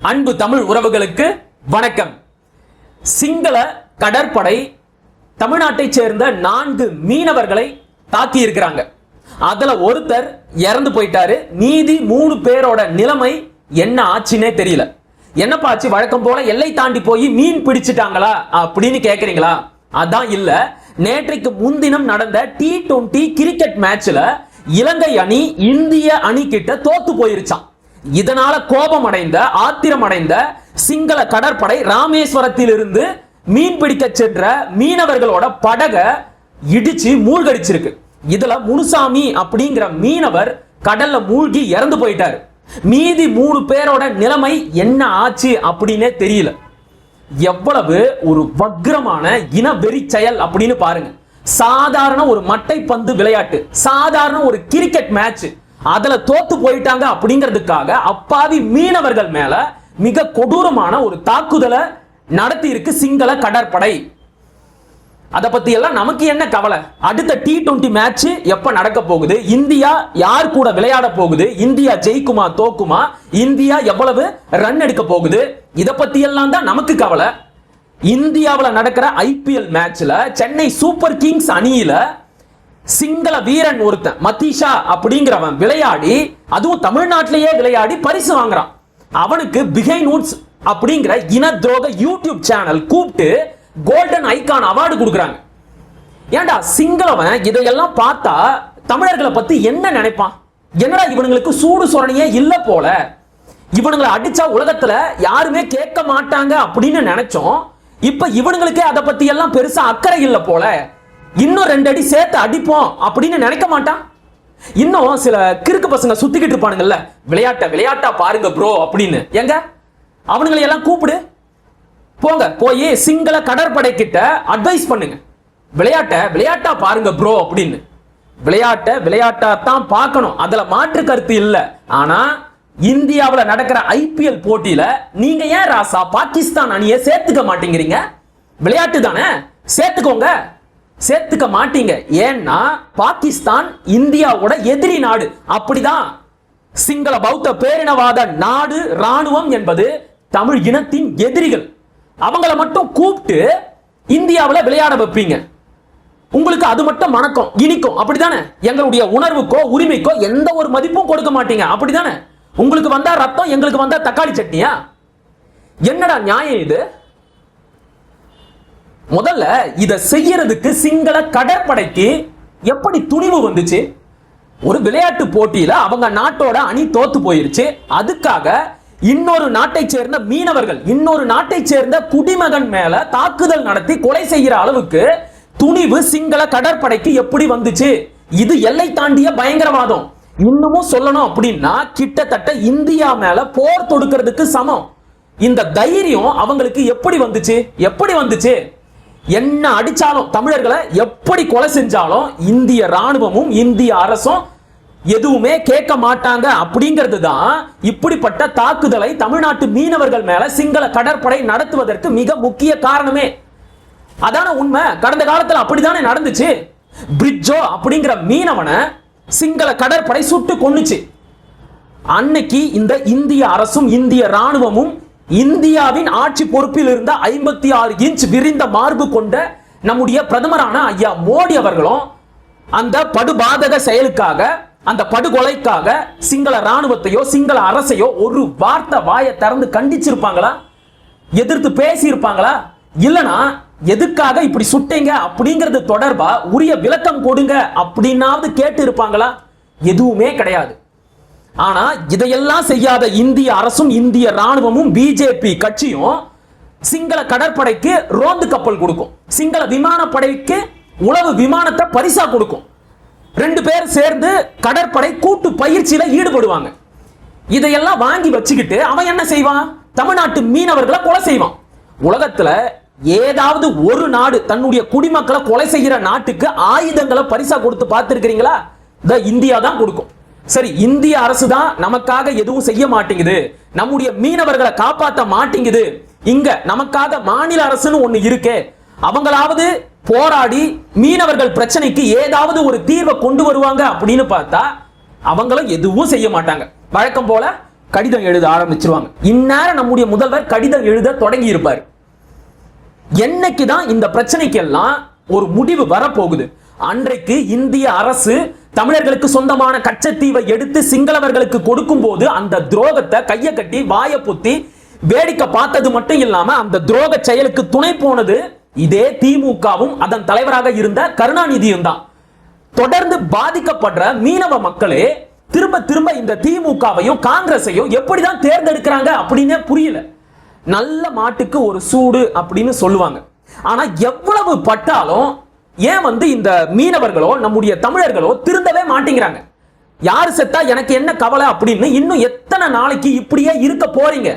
அன்பு தமிழ் உறவுகளுக்கு வணக்கம். சிங்கள கடற்படை தமிழ்நாட்டைச் சேர்ந்த நான்கு மீனவர்களை தாக்கி இருக்கிறாங்க அதுல ஒருத்தர் இறந்து போயிட்டாரு. நீதி மூணு பேரோட நிலைமை என்ன ஆச்சுன்னே தெரியல. என்னப்பா ஆச்சு? வழக்கம் போல எல்லை தாண்டி போய் மீன் பிடிச்சிட்டாங்களா? அப்படின்னு கேக்குறீங்களா? அதான் இல்ல. நேற்றைக்கு முன்தினம் நடந்த டி டுவெண்டி கிரிக்கெட் மேட்ச்ல இலங்கை அணி இந்திய அணி கிட்ட தோத்து போயிருச்சான் இதனால கோபம் அடைந்த ஆத்திரம் அடைந்த சிங்கள கடற்படை ராமேஸ்வரத்தில் இருந்து மீன் பிடிக்க சென்ற மீனவர்களோட படக இடிச்சு மூழ்கடிச்சிருக்கு. இதுல முனுசாமி அப்படிங்கிற மீனவர் கடல்ல மூழ்கி இறந்து போயிட்டாரு. மீதி மூணு பேரோட நிலைமை என்ன ஆச்சு அப்படின்னே தெரியல. எவ்வளவு ஒரு வக்ரமான இன வெறி செயல் அப்படின்னு பாருங்க. சாதாரண ஒரு மட்டை பந்து விளையாட்டு சாதாரண ஒரு கிரிக்கெட் மேட்ச் அதுல தோத்து போயிட்டாங்க அப்படிங்கிறதுக்காக அப்பாவி மீனவர்கள் மேல மிக கொடூரமான ஒரு தாக்குதலை நடத்தி இருக்கு சிங்கள கடற்படை. அதை பத்தி எல்லாம் நமக்கு என்ன கவலை? அடுத்த டி டுவெண்ட்டி மேட்ச் எப்ப நடக்க போகுது? இந்தியா யார் கூட விளையாட போகுது? இந்தியா ஜெயிக்குமா தோக்குமா? இந்தியா எவ்வளவு ரன் எடுக்க போகுது? இதை பத்தி எல்லாம் தான் நமக்கு கவலை. இந்தியாவில் நடக்கிற ஐபிஎல் மேட்ச்ல சென்னை சூப்பர் கிங்ஸ் அணியில சிங்கள வீரன் ஒருத்தன் மதீஷா அப்படிங்கிறவன் விளையாடி அதுவும் தமிழ்நாட்டிலேயே விளையாடி பரிசு வாங்குறான். அவனுக்கு பிகை நூட்ஸ் அப்படிங்கிற இன துரோக யூடியூப் சேனல் கூப்பிட்டு கோல்டன் ஐகான் அவார்டு கொடுக்குறாங்க. ஏன்டா சிங்களவன் இதையெல்லாம் பார்த்தா தமிழர்களை பத்தி என்ன நினைப்பான்? என்னடா இவனுங்களுக்கு சூடு சொரணியே இல்ல போல? இவனுங்களை அடிச்சா உலகத்துல யாருமே கேட்க மாட்டாங்க அப்படின்னு நினைச்சோம். இப்ப இவனுங்களுக்கே அதை பத்தி எல்லாம் பெருசா அக்கறை இல்ல போல? இன்னும் ரெண்டு அடி சேர்த்து அடிப்போம் அப்படின்னு நினைக்க மாட்டான். இன்னும் சில கிறுக்கு பசங்க சுத்திக்கிட்டு இருப்பானுங்கல்ல. விளையாட்ட விளையாட்டா பாருங்க ப்ரோ அப்படின்னு. எங்க? அவனுங்களை எல்லாம் கூப்பிடு. போங்க போய் சிங்கள கடற்படை கிட்ட அட்வைஸ் பண்ணுங்க. விளையாட்ட விளையாட்டா பாருங்க ப்ரோ அப்படின்னு. விளையாட்ட விளையாட்டா தான் பார்க்கணும். அதுல மாற்று கருத்து இல்ல. ஆனா இந்தியாவில் நடக்கிற ஐபிஎல் போட்டியில நீங்க ஏன் ராசா பாகிஸ்தான் அணியை சேர்த்துக்க மாட்டேங்கிறீங்க? விளையாட்டு தானே? சேர்த்துக்கோங்க. சேர்த்துக்க மாட்டீங்க. ஏன்னா பாகிஸ்தான் இந்தியாவோட எதிரி நாடு. அப்படிதான். சிங்கள பௌத்த பேரினவாத நாடு ராணுவம் என்பது தமிழ் இனத்தின் எதிரிகள். அவங்கள மட்டும் கூப்பிட்டு இந்தியாவில் விளையாட வைப்பீங்க. உங்களுக்கு அது மட்டும் மணக்கம் இனிக்கும். அப்படிதானே? எங்களுடைய உணர்வுக்கோ உரிமைக்கோ எந்த ஒரு மதிப்பும் கொடுக்க மாட்டீங்க. அப்படிதானே? உங்களுக்கு வந்தா ரத்தம் எங்களுக்கு வந்தா தக்காளி சட்னியா? என்னடா நியாயம் இது? முதல்ல இதை செய்யறதுக்கு சிங்கள கடற்படைக்கு எப்படி துணிவு வந்துச்சு? ஒரு விளையாட்டு போட்டியில அவங்க நாட்டோட அணி தோத்து போயிருச்சு. அதுக்காக இன்னொரு நாட்டை சேர்ந்த மீனவர்கள் இன்னொரு நாட்டை சேர்ந்த குடிமகன் மேல தாக்குதல் நடத்தி கொலை செய்கிற அளவுக்கு துணிவு சிங்கள கடற்படைக்கு எப்படி வந்துச்சு? இது எல்லை தாண்டிய பயங்கரவாதம். இன்னமும் சொல்லணும் அப்படின்னா கிட்டத்தட்ட இந்தியா மேல போர் தொடுக்கிறதுக்கு சமம். இந்த தைரியம் அவங்களுக்கு எப்படி வந்துச்சு? எப்படி வந்துச்சு? என்ன அடிச்சாலும் தமிழர்களை எப்படி கொலை செஞ்சாலும் இந்திய ராணுவமும் இந்திய அரசும் எதுவுமே கேட்க மாட்டாங்க அப்படிங்கிறது தான் இப்படிப்பட்ட தாக்குதலை தமிழ்நாட்டு மீனவர்கள் மேல சிங்கள கடற்படை நடத்துவதற்கு மிக முக்கிய காரணமே. அதான உண்மை கடந்த காலத்தில் அப்படித்தானே நடந்துச்சு? பிரிட்ஜோ அப்படிங்கிற மீனவனை சிங்கள கடற்படை சுட்டு கொன்னுச்சு. அன்னைக்கு இந்த இந்திய அரசும் இந்திய ராணுவமும் இந்தியாவின் ஆட்சி பொறுப்பில் இருந்த ஐம்பத்தி ஆறு இன்ச் விரிந்த மார்பு கொண்ட நம்முடைய பிரதமரான ஐயா மோடி அவர்களும் அந்த படுபாதக செயலுக்காக அந்த படுகொலைக்காக சிங்கள ராணுவத்தையோ சிங்கள அரசையோ ஒரு வார்த்தை வாயை திறந்து கண்டிச்சிருப்பாங்களா? எதிர்த்து பேசியிருப்பாங்களா? இல்லனா எதுக்காக இப்படி சுட்டீங்க? அப்படிங்கிறது தொடர்பா உரிய விளக்கம் கொடுங்க அப்படின்னாவது கேட்டு இருப்பாங்களா எதுவுமே கிடையாது. ஆனா இதையெல்லாம் செய்யாத இந்திய அரசும் இந்திய ராணுவமும் பிஜேபி கட்சியும் சிங்கள கடற்படைக்கு ரோந்து கப்பல் கொடுக்கும். சிங்கள விமானப்படைக்கு உளவு விமானத்தை பரிசா கொடுக்கும். ரெண்டு பேர் சேர்ந்து கடற்படை கூட்டு பயிற்சியில ஈடுபடுவாங்க. இதையெல்லாம் வாங்கி வச்சுக்கிட்டு அவன் என்ன செய்வான்? தமிழ்நாட்டு மீனவர்களை கொலை செய்வான். உலகத்துல ஏதாவது ஒரு நாடு தன்னுடைய குடிமக்களை கொலை செய்கிற நாட்டுக்கு ஆயுதங்களை பரிசா கொடுத்து பார்த்திருக்கிறீங்களா? இந்தியா தான் கொடுக்கும். சரி இந்திய அரசு தான் நமக்காக எதுவும் செய்ய மாட்டேங்குது. நம்முடைய மீனவர்களை காப்பாற்ற மாட்டேங்குது. இங்க நமக்காக மாநில அரசுன்னு ஒண்ணு இருக்கே. அவங்களாவது போராடி மீனவர்கள் பிரச்சனைக்கு ஏதாவது ஒரு தீர்வை கொண்டு வருவாங்க அப்படின்னு பார்த்தா அவங்களும் எதுவும் செய்ய மாட்டாங்க. வழக்கம் போல கடிதம் எழுத ஆரம்பிச்சிருவாங்க. இந்நேரம் நம்முடைய முதல்வர் கடிதம் எழுத தொடங்கி இருப்பார் என்னைக்கு தான் இந்த பிரச்சனைக்கெல்லாம் ஒரு முடிவு வரப்போகுது? அன்றைக்கு இந்திய அரசு தமிழர்களுக்கு சொந்தமான கச்சத்தீவை எடுத்து சிங்களவர்களுக்கு கொடுக்கும் போது அந்த துரோகத்தை கையை கட்டி வாய பொத்தி வேடிக்கை பார்த்தது மட்டும் இல்லாம அந்த துரோக செயலுக்கு துணை போனது இதே திமுகவும் அதன் தலைவராக இருந்த கருணாநிதியும் தான். தொடர்ந்து பாதிக்கப்படுற மீனவ மக்களே திரும்ப திரும்ப இந்த திமுகவையும் காங்கிரஸையும் எப்படிதான் தேர்ந்தெடுக்கிறாங்க அப்படின்னே புரியல. நல்ல மாட்டுக்கு ஒரு சூடு அப்படின்னு சொல்லுவாங்க. ஆனா எவ்வளவு பட்டாலும் ஏன் வந்து இந்த மீனவர்களோ நம்முடைய தமிழர்களோ திருந்தவே மாட்டேங்கிறாங்க? யார் செத்தா எனக்கு என்ன கவலை அப்படின்னு இன்னும் எத்தனை நாளைக்கு இப்படியே இருக்க போறீங்க?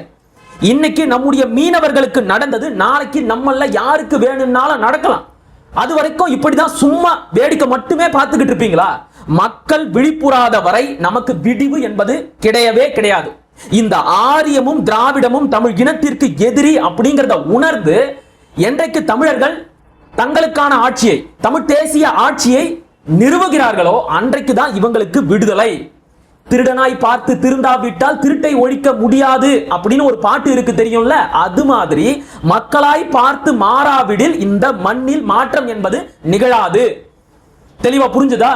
இன்னைக்கு நம்முடைய மீனவர்களுக்கு நடந்தது நாளைக்கு நம்மள யாருக்கு வேணும்னாலும் நடக்கலாம். அது வரைக்கும் இப்படிதான் சும்மா வேடிக்கை மட்டுமே பார்த்துக்கிட்டு இருப்பீங்களா? மக்கள் விழிப்புறாத வரை நமக்கு விடிவு என்பது கிடையவே கிடையாது. இந்த ஆரியமும் திராவிடமும் தமிழ் இனத்திற்கு எதிரி அப்படிங்கிறத உணர்ந்து என்றைக்கு தமிழர்கள் தங்களுக்கான ஆட்சியை தமிழ் தேசிய ஆட்சியை நிறுவுகிறார்களோ அன்றைக்கு தான் இவங்களுக்கு விடுதலை. திருடனாய் பார்த்து திருந்தாவிட்டால் திருட்டை ஒழிக்க முடியாது அப்படின்னு ஒரு பாட்டு இருக்கு தெரியும்ல? அது மாதிரி மக்களாய் பார்த்து மாறாவிடில் இந்த மண்ணில் மாற்றம் என்பது நிகழாது. தெளிவா புரிஞ்சுதா?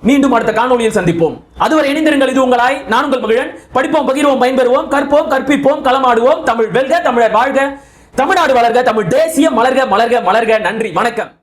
மீண்டும் அடுத்த காணொலியில் சந்திப்போம். அதுவரை இணைந்திருங்கள் இது உங்களாய். நான் உங்கள் மகிழன். படிப்போம் பகிர்வோம் பயன்பெறுவோம் கற்போம் கற்பிப்போம் களமாடுவோம். தமிழ் வெல்க தமிழர் வாழ்க. தமிழ்நாடு வளர்க தமிழ் தேசியம் மலர்க மலர்க மலர்க. நன்றி வணக்கம்.